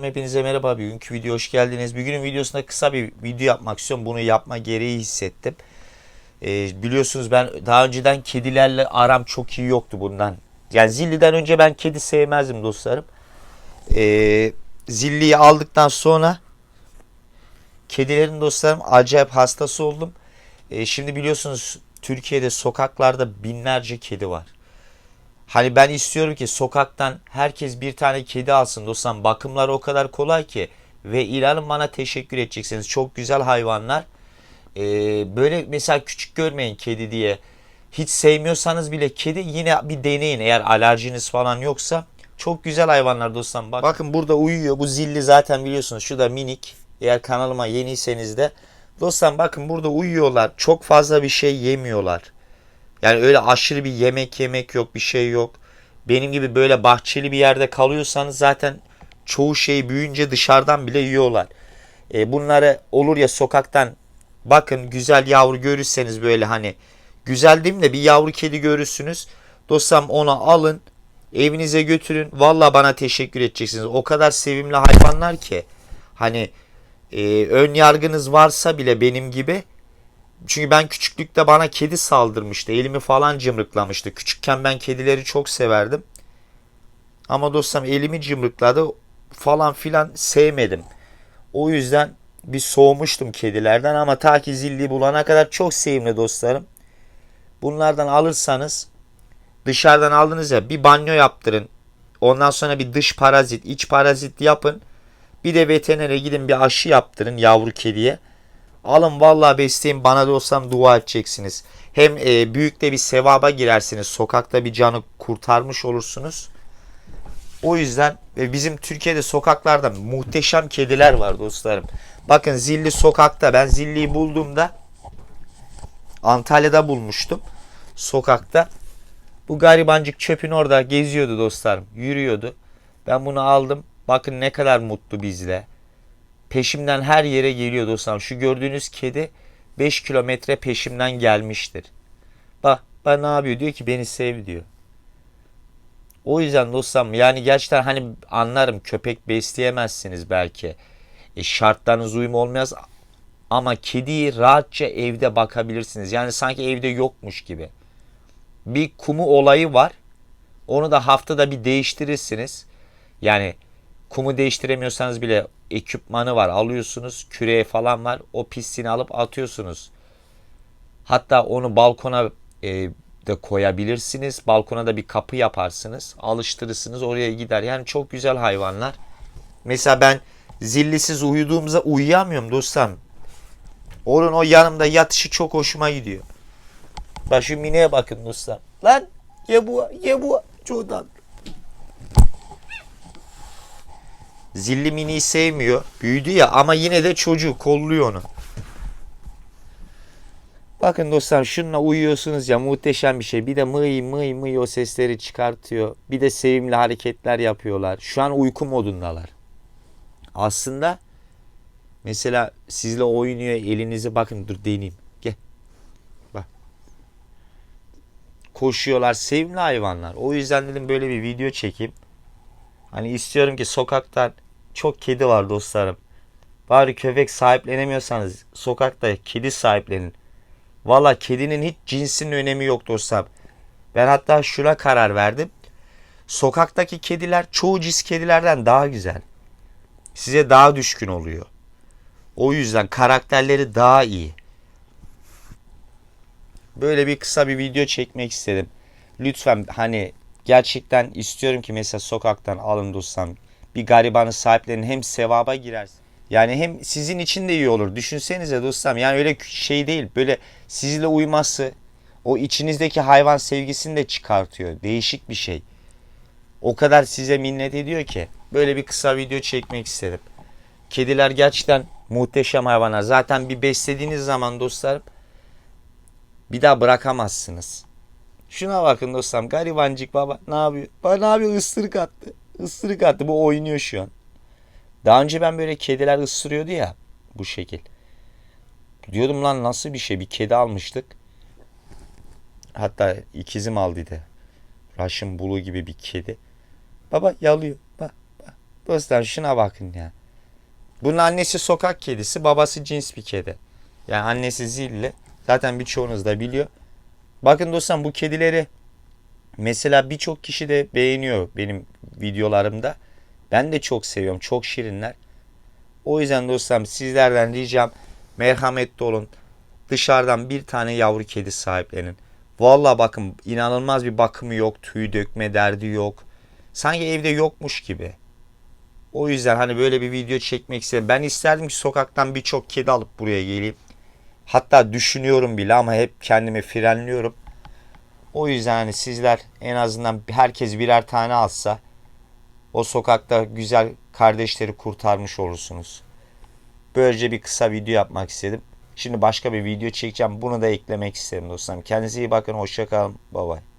Hepinize merhaba. Bugünkü video hoş geldiniz. Bugünün videosunda kısa bir video yapmak istiyorum. Bunu yapma gereği hissettim. Ee, biliyorsunuz ben daha önceden kedilerle aram çok iyi yoktu bundan. Yani Zilli'den önce ben kedi sevmezdim dostlarım. Ee, Zilli'yi aldıktan sonra kedilerin dostlarım acayip hastası oldum. Ee, şimdi biliyorsunuz Türkiye'de sokaklarda binlerce kedi var. Hani ben istiyorum ki sokaktan herkes bir tane kedi alsın dostum. Bakımları o kadar kolay ki. Ve inanın bana teşekkür edeceksiniz. Çok güzel hayvanlar. Ee, böyle mesela küçük görmeyin kedi diye. Hiç sevmiyorsanız bile kedi yine bir deneyin. Eğer alerjiniz falan yoksa. Çok güzel hayvanlar dostum. Bak. Bakın burada uyuyor. Bu zilli zaten biliyorsunuz. Şu da minik. Eğer kanalıma yeniyseniz de. Dostum bakın burada uyuyorlar. Çok fazla bir şey yemiyorlar. Yani öyle aşırı bir yemek yemek yok bir şey yok. Benim gibi böyle bahçeli bir yerde kalıyorsanız zaten çoğu şeyi büyüyünce dışarıdan bile yiyorlar. E, bunları olur ya sokaktan bakın güzel yavru görürseniz böyle hani güzel değil de bir yavru kedi görürsünüz. Dostum onu alın evinize götürün. Valla bana teşekkür edeceksiniz. O kadar sevimli hayvanlar ki hani e, ön yargınız varsa bile benim gibi çünkü ben küçüklükte bana kedi saldırmıştı. Elimi falan cımrıklamıştı. Küçükken ben kedileri çok severdim. Ama dostum elimi cımrıkladı falan filan sevmedim. O yüzden bir soğumuştum kedilerden ama ta ki zilli bulana kadar çok sevimli dostlarım. Bunlardan alırsanız dışarıdan aldınız ya bir banyo yaptırın. Ondan sonra bir dış parazit, iç parazit yapın. Bir de veterinere gidin bir aşı yaptırın yavru kediye. Alın vallahi besleyin bana da olsam dua edeceksiniz. Hem e, büyük de bir sevaba girersiniz. Sokakta bir canı kurtarmış olursunuz. O yüzden e, bizim Türkiye'de sokaklarda muhteşem kediler var dostlarım. Bakın Zilli sokakta ben Zilli'yi bulduğumda Antalya'da bulmuştum. Sokakta. Bu garibancık çöpün orada geziyordu dostlarım. Yürüyordu. Ben bunu aldım. Bakın ne kadar mutlu bizle. Peşimden her yere geliyor dostlarım. Şu gördüğünüz kedi 5 kilometre peşimden gelmiştir. Bak bak ne yapıyor diyor ki beni sev diyor. O yüzden dostlarım yani gerçekten hani anlarım köpek besleyemezsiniz belki. E, şartlarınız uyum olmaz ama kediyi rahatça evde bakabilirsiniz. Yani sanki evde yokmuş gibi. Bir kumu olayı var. Onu da haftada bir değiştirirsiniz. Yani kumu değiştiremiyorsanız bile ekipmanı var. Alıyorsunuz. Küreği falan var. O pisliğini alıp atıyorsunuz. Hatta onu balkona e, de koyabilirsiniz. Balkona da bir kapı yaparsınız. Alıştırırsınız. Oraya gider. Yani çok güzel hayvanlar. Mesela ben zillisiz uyuduğumuzda uyuyamıyorum dostum. Onun o yanımda yatışı çok hoşuma gidiyor. Bak şu mineye bakın dostum. Lan ye bu ye bu çok. Zilli miniyi sevmiyor. Büyüdü ya ama yine de çocuğu kolluyor onu. Bakın dostlar şununla uyuyorsunuz ya muhteşem bir şey. Bir de mıy mıy mıy o sesleri çıkartıyor. Bir de sevimli hareketler yapıyorlar. Şu an uyku modundalar. Aslında mesela sizle oynuyor elinizi bakın dur deneyeyim. Gel. Bak. Koşuyorlar sevimli hayvanlar. O yüzden dedim böyle bir video çekeyim. Hani istiyorum ki sokaktan çok kedi var dostlarım. Bari köpek sahiplenemiyorsanız sokakta kedi sahiplenin. Valla kedinin hiç cinsinin önemi yok dostlar. Ben hatta şuna karar verdim. Sokaktaki kediler çoğu cins kedilerden daha güzel. Size daha düşkün oluyor. O yüzden karakterleri daha iyi. Böyle bir kısa bir video çekmek istedim. Lütfen hani gerçekten istiyorum ki mesela sokaktan alın dostum bir garibanı sahiplerin hem sevaba girersin. Yani hem sizin için de iyi olur. Düşünsenize dostum yani öyle şey değil. Böyle sizle uyması o içinizdeki hayvan sevgisini de çıkartıyor. Değişik bir şey. O kadar size minnet ediyor ki. Böyle bir kısa video çekmek istedim. Kediler gerçekten muhteşem hayvanlar. Zaten bir beslediğiniz zaman dostlarım bir daha bırakamazsınız. Şuna bakın dostum garibancık baba ne yapıyor? Baba ne yapıyor ısırık attı. Isırık attı bu oynuyor şu an. Daha önce ben böyle kediler ısırıyordu ya bu şekil. Diyordum lan nasıl bir şey bir kedi almıştık. Hatta ikizim aldıydı. Russian Blue gibi bir kedi. Baba yalıyor. Bak bak Dostlar şuna bakın ya. Bunun annesi sokak kedisi, babası cins bir kedi. Yani annesi zilli. Zaten birçoğunuz da biliyor. Bakın dostlar bu kedileri mesela birçok kişi de beğeniyor benim videolarımda. Ben de çok seviyorum. Çok şirinler. O yüzden dostlarım sizlerden ricam merhametli olun. Dışarıdan bir tane yavru kedi sahiplenin. Vallahi bakın inanılmaz bir bakımı yok. Tüy dökme derdi yok. Sanki evde yokmuş gibi. O yüzden hani böyle bir video çekmek istedim. Ben isterdim ki sokaktan birçok kedi alıp buraya geleyim. Hatta düşünüyorum bile ama hep kendimi frenliyorum. O yüzden hani sizler en azından herkes birer tane alsa o sokakta güzel kardeşleri kurtarmış olursunuz. Böylece bir kısa video yapmak istedim. Şimdi başka bir video çekeceğim. Bunu da eklemek istedim dostlarım. Kendinize iyi bakın. Hoşçakalın. Bye bye.